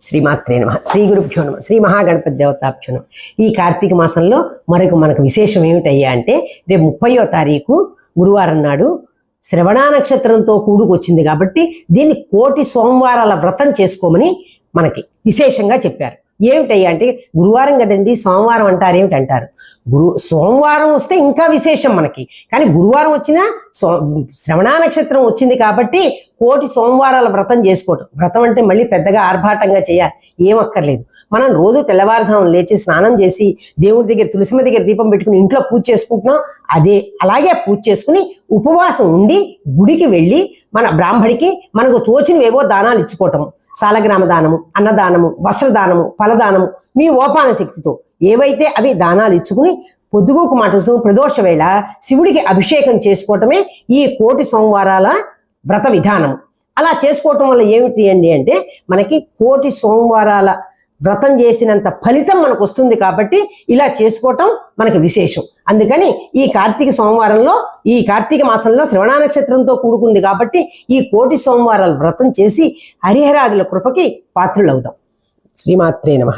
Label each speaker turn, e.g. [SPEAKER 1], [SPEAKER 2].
[SPEAKER 1] శ్రీమాత్రే నమ. శ్రీ గురుభ్యో నమ. శ్రీ మహాగణపతి దేవతాభ్యో నమ. ఈ కార్తీక మాసంలో మరొక మనకు విశేషం ఏమిటయ్యా అంటే రేపు ముప్పయో తారీఖు గురువారం నాడు శ్రవణ నక్షత్రంతో కూడుకొచ్చింది కాబట్టి దీన్ని కోటి సోమవారాల వ్రతం చేసుకోమని మనకి విశేషంగా చెప్పారు. ఏమిటయ్యా అంటే గురువారం కదండి సోమవారం అంటారు ఏమిటంటారు? గురు సోమవారం వస్తే ఇంకా విశేషం మనకి. కానీ గురువారం వచ్చినా సో శ్రవణ నక్షత్రం వచ్చింది కాబట్టి కోటి సోమవారాల వ్రతం చేసుకోవటం. వ్రతం అంటే మళ్ళీ పెద్దగా ఆర్భాటంగా చేయాలి. ఏం అక్కర్లేదు మనం రోజు తెల్లవారుజామున లేచి స్నానం చేసి దేవుడి దగ్గర తులసిమ దగ్గర దీపం పెట్టుకుని ఇంట్లో పూజ చేసుకుంటున్నాం. అదే అలాగే పూజ చేసుకుని ఉపవాసం ఉండి గుడికి వెళ్ళి మన బ్రాహ్మడికి మనకు తోచినవేవో దానాలు ఇచ్చుకోవటము సాలగ్రామ దానము అన్నదానము వస్త్రదానము ఫలదానము. మీ ఓపాన శక్తితో ఏవైతే అవి దానాలు ఇచ్చుకుని పొద్దుగూకు మాటసు ప్రదోష వేళ శివుడికి అభిషేకం చేసుకోవటమే ఈ కోటి సోమవారాల వ్రత విధానం అలా చేసుకోవటం వల్ల ఏమిటి అండి అంటే మనకి కోటి సోమవారాల వ్రతం చేసినంత ఫలితం మనకు వస్తుంది కాబట్టి ఇలా చేసుకోవటం మనకు విశేషం. అందుకని ఈ కార్తీక సోమవారంలో ఈ కార్తీక మాసంలో శ్రవణ నక్షత్రంతో కూడుకుంది కాబట్టి ఈ కోటి సోమవారాలు వ్రతం చేసి హరిహరాదుల కృపకి పాత్రులవుదాం. శ్రీమాత్రే నమ.